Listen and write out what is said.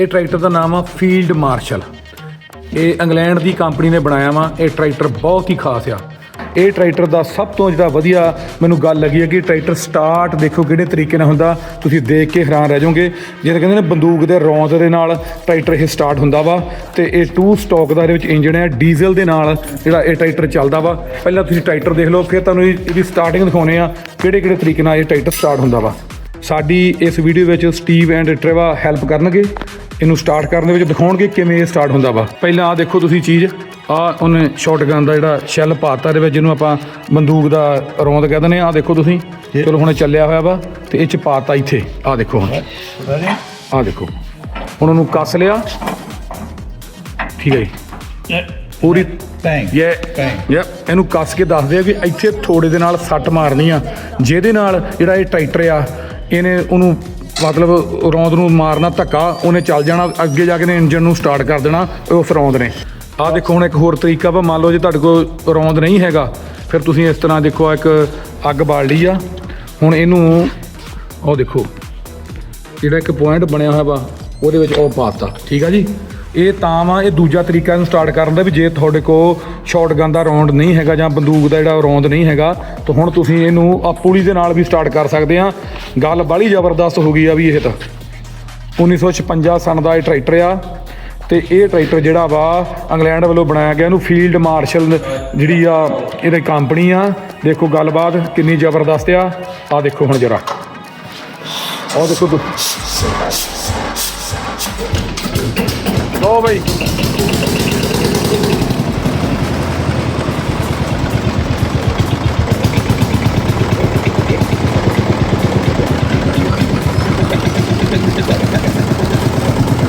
ਇਹ ਟਰੈਕਟਰ ਦਾ ਨਾਮ ਆ ਫੀਲਡ ਮਾਰਸ਼ਲ। ਇਹ ਇੰਗਲੈਂਡ ਦੀ ਕੰਪਨੀ ਨੇ ਬਣਾਇਆ ਵਾ, ਇਹ ਟਰੈਕਟਰ ਬਹੁਤ ਹੀ ਖਾਸ ਆ। ਇਹ ਟਰੈਕਟਰ ਦਾ ਸਭ ਤੋਂ ਜਿਹੜਾ ਵਧੀਆ ਮੈਨੂੰ ਗੱਲ ਲੱਗੀ ਹੈ ਕਿ ਟਰੈਕਟਰ ਸਟਾਰਟ ਦੇਖੋ ਕਿਹੜੇ ਤਰੀਕੇ ਨਾਲ ਹੁੰਦਾ, ਤੁਸੀਂ ਦੇਖ ਕੇ ਹੈਰਾਨ ਰਹਿ ਜਾਓਗੇ। ਜਿਹੜੇ ਕਹਿੰਦੇ ਨੇ ਬੰਦੂਕ ਦੇ ਰੌਂਦ ਦੇ ਨਾਲ ਟਰੈਕਟਰ ਇਹ ਸਟਾਰਟ ਹੁੰਦਾ ਵਾ, ਤੇ ਇਹ ਟੂ ਸਟਾਕ ਦਾ ਇਹਦੇ ਵਿੱਚ ਇੰਜਨ ਹੈ ਡੀਜ਼ਲ ਦੇ ਨਾਲ ਜਿਹੜਾ ਇਹ ਟਰੈਕਟਰ ਚੱਲਦਾ ਵਾ। ਪਹਿਲਾਂ ਤੁਸੀਂ ਟਰੈਕਟਰ ਦੇਖ ਲਓ, ਫਿਰ ਤੁਹਾਨੂੰ ਇਹਦੀ ਸਟਾਰਟਿੰਗ ਦਿਖਾਉਣੇ ਆ ਕਿਹੜੇ ਕਿਹੜੇ ਤਰੀਕੇ ਨਾਲ ਇਹ ਟਰੈਕਟਰ ਸਟਾਰਟ ਹੁੰਦਾ ਵਾ। ਸਾਡੀ ਇਸ ਵੀਡੀਓ ਵਿੱਚ ਸਟੀਵ ਐਂਡ ਟ੍ਰੇਵਾ ਹੈਲਪ ਕਰਨਗੇ। ਇਹਨੂੰ ਸਟਾਰਟ ਕਰਨ ਦੇ ਵਿੱਚ ਦਿਖਾਉਣਗੇ ਕਿਵੇਂ ਇਹ ਸਟਾਰਟ ਹੁੰਦਾ ਵਾ। ਪਹਿਲਾਂ ਆ ਦੇਖੋ ਤੁਸੀਂ ਚੀਜ਼ ਆ ਉਹਨੇ ਸ਼ਾਟਗਨ ਦਾ ਜਿਹੜਾ ਸ਼ੈਲ ਪਾਤਾ ਇਹਦੇ ਵਿੱਚ ਜਿਹਨੂੰ ਆਪਾਂ ਬੰਦੂਕ ਦਾ ਰੌਂਦ ਕਹਿ ਦਿੰਦੇ ਆ ਦੇਖੋ ਤੁਸੀਂ ਚਲੋ ਹੁਣ ਚੱਲਿਆ ਹੋਇਆ ਵਾ ਤੇ ਇਹ ਚ ਪਾਤਾ ਇੱਥੇ। ਆ ਦੇਖੋ ਹੁਣ। ਆ ਦੇਖੋ। ਹੁਣ ਉਹਨੂੰ ਕੱਸ ਲਿਆ। ਠੀਕ ਹੈ ਜੀ। ਪੂਰੀ. ਇਹ Bang. ਯਾ ਇਹਨੂੰ ਕੱਸ ਕੇ ਦੱਸਦੇ ਆ ਕਿ ਇੱਥੇ ਥੋੜੇ ਦੇ ਨਾਲ ਸੱਟ ਮਾਰਨੀ ਆ। ਜਿਹਦੇ ਨਾਲ ਜਿਹੜਾ ਇਹ ਟਰੈਕਟਰ ਆ ਇਹਨੇ ਉਹਨੂੰ ਮਤਲਬ ਰੌਂਦ ਨੂੰ ਮਾਰਨਾ ਧੱਕਾ, ਉਹਨੇ ਚੱਲ ਜਾਣਾ, ਅੱਗੇ ਜਾ ਕੇ ਨੇ ਇੰਜਨ ਨੂੰ ਸਟਾਰਟ ਕਰ ਦੇਣਾ ਉਸ ਰੌਂਦ ਨੇ। ਆਹ ਦੇਖੋ ਹੁਣ ਇੱਕ ਹੋਰ ਤਰੀਕਾ ਵਾ, ਮੰਨ ਲਓ ਜੇ ਤੁਹਾਡੇ ਕੋਲ ਰੌਂਦ ਨਹੀਂ ਹੈਗਾ, ਫਿਰ ਤੁਸੀਂ ਇਸ ਤਰ੍ਹਾਂ ਦੇਖੋ ਆਹ ਇੱਕ ਅੱਗ ਬਾਲ ਲਈ ਆ। ਹੁਣ ਇਹਨੂੰ ਉਹ ਦੇਖੋ, ਜਿਹੜਾ ਇੱਕ ਪੁਆਇੰਟ ਬਣਿਆ ਹੋਇਆ ਵਾ, ਉਹਦੇ ਵਿੱਚ ਉਹ ਪਾਤਾ ਠੀਕ ਆ ਜੀ? ਇਹ ਤਾਂ ਵਾ, ਇਹ ਦੂਜਾ ਤਰੀਕਾ ਨੂੰ ਸਟਾਰਟ ਕਰਨ ਦਾ ਵੀ ਜੇ ਤੁਹਾਡੇ ਕੋਲ ਸ਼ਾਟਗਨ ਦਾ ਰੌਂਡ ਨਹੀਂ ਹੈਗਾ ਜਾਂ ਬੰਦੂਕ ਦਾ ਜਿਹੜਾ ਰੌਂਦ ਨਹੀਂ ਹੈਗਾ, ਤਾਂ ਹੁਣ ਤੁਸੀਂ ਇਹਨੂੰ ਆ ਪੁਲੀ ਦੇ ਨਾਲ ਵੀ ਸਟਾਰਟ ਕਰ ਸਕਦੇ ਆ। ਗੱਲ ਬਾਹਲੀ ਜ਼ਬਰਦਸਤ ਹੋ ਗਈ ਆ ਵੀ ਇਹ ਤਾਂ। 1956 ਸਨ ਦਾ ਇਹ ਟਰੈਕਟਰ ਆ, ਤੇ ਇਹ ਟਰੈਕਟਰ ਜਿਹੜਾ ਵਾ, ਇੰਗਲੈਂਡ ਵੱਲੋਂ ਬਣਾਇਆ ਗਿਆ, ਇਹਨੂੰ ਫੀਲਡ ਮਾਰਸ਼ਲ ਜਿਹੜੀ ਆ, ਇਹਦੇ ਕੰਪਨੀ ਆ। ਦੇਖੋ ਗੱਲਬਾਤ ਕਿੰਨੀ ਜ਼ਬਰਦਸਤ ਆ। ਆ ਦੇਖੋ ਹੁਣ ਜਰਾ। ਆਹ ਦੇਖੋ ਤੂੰ ਬਈ